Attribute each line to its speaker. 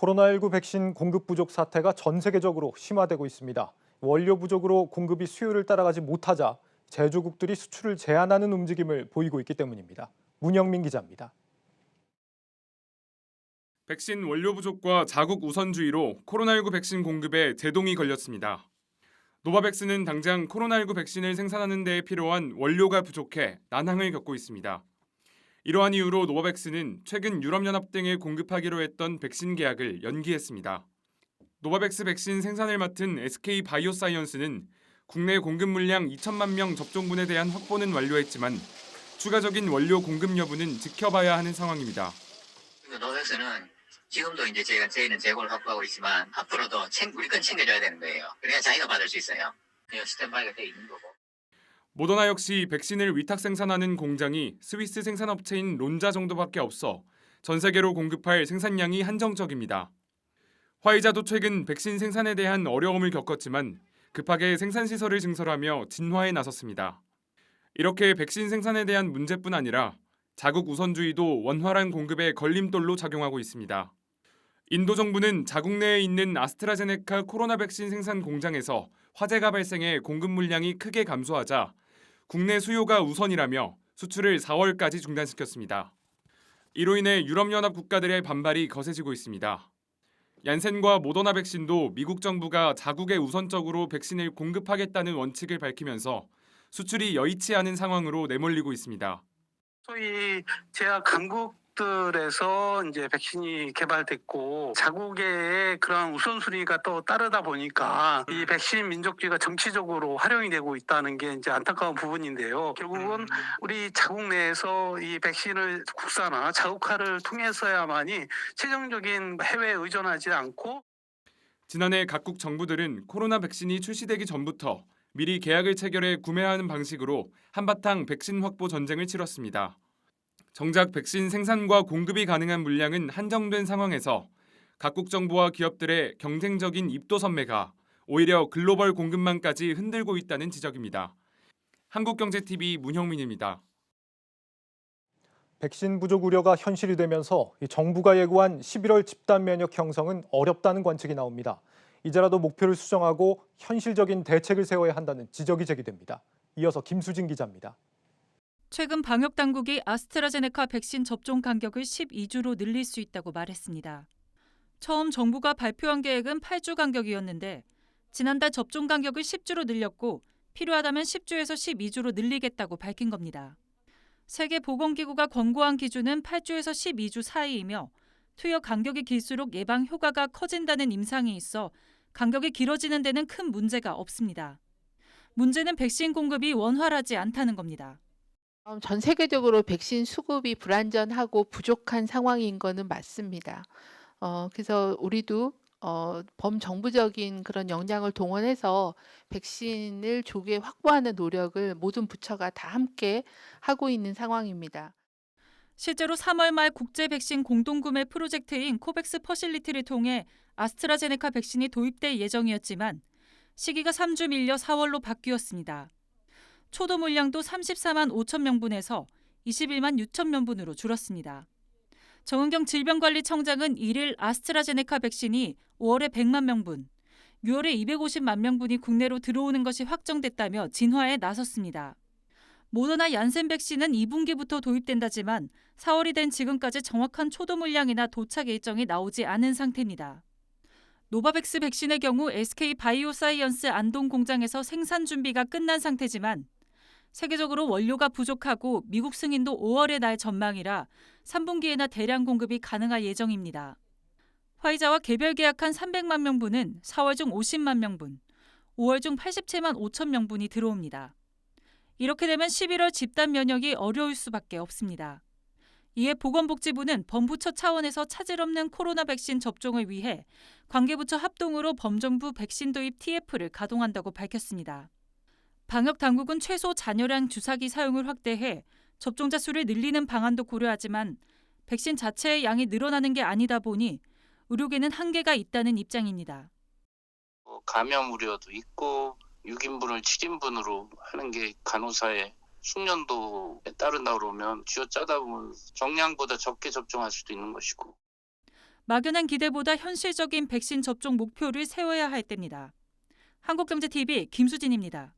Speaker 1: 코로나19 백신 공급 부족 사태가 전 세계적으로 심화되고 있습니다. 원료 부족으로 공급이 수요를 따라가지 못하자 제조국들이 수출을 제한하는 움직임을 보이고 있기 때문입니다. 문영민 기자입니다.
Speaker 2: 백신 원료 부족과 자국 우선주의로 코로나19 백신 공급에 제동이 걸렸습니다. 노바백스는 당장 코로나19 백신을 생산하는 데 필요한 원료가 부족해 난항을 겪고 있습니다. 이러한 이유로 노바백스는 최근 유럽연합 등에 공급하기로 했던 백신 계약을 연기했습니다. 노바백스 백신 생산을 맡은 SK 바이오사이언스는 국내 공급 물량 2천만 명 접종분에 대한 확보는 완료했지만 추가적인 원료 공급 여부는 지켜봐야 하는 상황입니다.
Speaker 3: 노백스는 지금도 이제 저희가 저희는 재고를 확보하고 있지만 앞으로도 챙, 우리 건 챙겨줘야 되는 거예요. 그래야 자기가 받을 수 있어요. 그냥 스탠바이가 돼 있는 거고.
Speaker 2: 모더나 역시 백신을 위탁 생산하는 공장이 스위스 생산업체인 론자 정도밖에 없어 전 세계로 공급할 생산량이 한정적입니다. 화이자도 최근 백신 생산에 대한 어려움을 겪었지만 급하게 생산 시설을 증설하며 진화에 나섰습니다. 이렇게 백신 생산에 대한 문제뿐 아니라 자국 우선주의도 원활한 공급에 걸림돌로 작용하고 있습니다. 인도 정부는 자국 내에 있는 아스트라제네카 코로나 백신 생산 공장에서 화재가 발생해 공급 물량이 크게 감소하자 국내 수요가 우선이라며 수출을 4월까지 중단시켰습니다. 이로 인해 유럽연합 국가들의 반발이 거세지고 있습니다. 얀센과 모더나 백신도 미국 정부가 자국에 우선적으로 백신을 공급하겠다는 원칙을 밝히면서 수출이 여의치 않은 상황으로 내몰리고 있습니다.
Speaker 4: 소위 제약 강국 들에서 이제 백신이 개발됐고 자국의 그런 우선순위가 또 따르다 보니까 이 백신 민족주의가 정치적으로 활용이 되고 있다는 게 이제 안타까운 부분인데요. 결국은 우리 자국 내에서 이 백신을 국산화, 자국화를 통해서야만이 최종적인 해외에 의존하지 않고
Speaker 2: 지난해 각국 정부들은 코로나 백신이 출시되기 전부터 미리 계약을 체결해 구매하는 방식으로 한바탕 백신 확보 전쟁을 치렀습니다. 정작 백신 생산과 공급이 가능한 물량은 한정된 상황에서 각국 정부와 기업들의 경쟁적인 입도 선매가 오히려 글로벌 공급망까지 흔들고 있다는 지적입니다. 한국경제TV 문형민입니다.
Speaker 1: 백신 부족 우려가 현실이 되면서 이 정부가 예고한 11월 집단 면역 형성은 어렵다는 관측이 나옵니다. 이제라도 목표를 수정하고 현실적인 대책을 세워야 한다는 지적이 제기됩니다. 이어서 김수진 기자입니다.
Speaker 5: 최근 방역 당국이 아스트라제네카 백신 접종 간격을 12주로 늘릴 수 있다고 말했습니다. 처음 정부가 발표한 계획은 8주 간격이었는데 지난달 접종 간격을 10주로 늘렸고 필요하다면 10주에서 12주로 늘리겠다고 밝힌 겁니다. 세계보건기구가 권고한 기준은 8주에서 12주 사이이며 투여 간격이 길수록 예방 효과가 커진다는 임상이 있어 간격이 길어지는 데는 큰 문제가 없습니다. 문제는 백신 공급이 원활하지 않다는 겁니다.
Speaker 6: 어, 전 세계적으로 백신 수급이 불안전하고 부족한 상황인 거는 맞습니다. 어, 그래서 우리도 어, 범정부적인 그런 역량을 동원해서 백신을 조기에 확보하는 노력을 모든 부처가 다 함께 하고 있는 상황입니다.
Speaker 5: 실제로 3월 말 국제 백신 공동구매 프로젝트인 코백스 퍼실리티를 통해 아스트라제네카 백신이 도입될 예정이었지만 시기가 3주 밀려 4월로 바뀌었습니다. 초도 물량도 34만 5천 명분에서 21만 6천 명분으로 줄었습니다. 정은경 질병관리청장은 1일 아스트라제네카 백신이 5월에 100만 명분, 6월에 250만 명분이 국내로 들어오는 것이 확정됐다며 진화에 나섰습니다. 모더나 얀센 백신은 2분기부터 도입된다지만 4월이 된 지금까지 정확한 초도 물량이나 도착 일정이 나오지 않은 상태입니다. 노바백스 백신의 경우 SK 바이오사이언스 안동 공장에서 생산 준비가 끝난 상태지만 세계적으로 원료가 부족하고 미국 승인도 5월에 날 전망이라 3분기에나 대량 공급이 가능할 예정입니다. 화이자와 개별 계약한 300만 명분은 4월 중 50만 명분, 5월 중 87만 5천 명분이 들어옵니다. 이렇게 되면 11월 집단 면역이 어려울 수밖에 없습니다. 이에 보건복지부는 범부처 차원에서 차질 없는 코로나 백신 접종을 위해 관계부처 합동으로 범정부 백신 도입 TF를 가동한다고 밝혔습니다. 방역 당국은 최소 잔여량 주사기 사용을 확대해 접종자 수를 늘리는 방안도 고려하지만 백신 자체의 양이 늘어나는 게 아니다 보니 의료계는 한계가 있다는 입장입니다.
Speaker 7: 뭐 감염 우려도 있고 6인분을 7인분으로 하는 게 간호사의 숙련도에 따른다 그러면 쥐어짜다 보면 정량보다 적게 접종할 수도 있는 것이고
Speaker 5: 막연한 기대보다 현실적인 백신 접종 목표를 세워야 할 때입니다. 한국경제TV 김수진입니다.